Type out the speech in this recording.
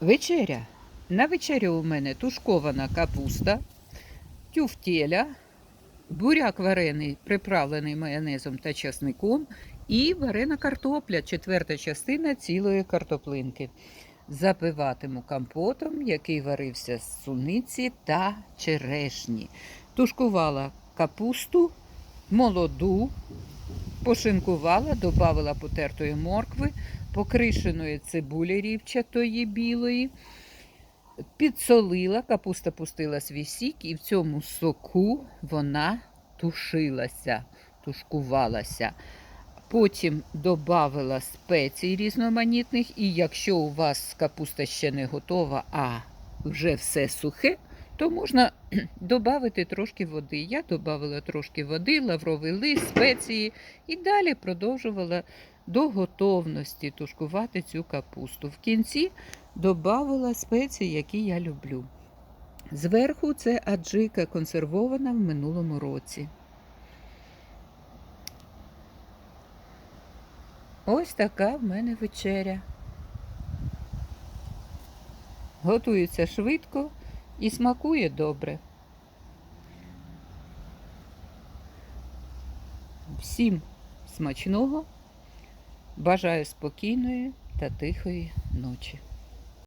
Вечеря. На вечерю у мене тушкована капуста, тюфтєля, буряк варений, приправлений майонезом та часником, і варена картопля, четверта частина цілої картоплинки. Запиватиму компотом, який варився з суниці та черешні. Тушкувала капусту молоду, пошинкувала, додавала потертої моркви, покришеної цибулі рівчатої білої, підсолила, капуста пустила свій сік, і в цьому соку вона тушилася, тушкувалася. Потім додавила спецій різноманітних, і якщо у вас капуста ще не готова, а вже все сухе, то можна додати трошки води. Я додавала трошки води, лавровий лист, спеції і далі продовжувала до готовності тушкувати цю капусту. В кінці додавала спеції, які я люблю. Зверху це аджика консервована в минулому році. Ось така в мене вечеря. Готується швидко і смакує добре. Всім смачного. Бажаю спокійної та тихої ночі.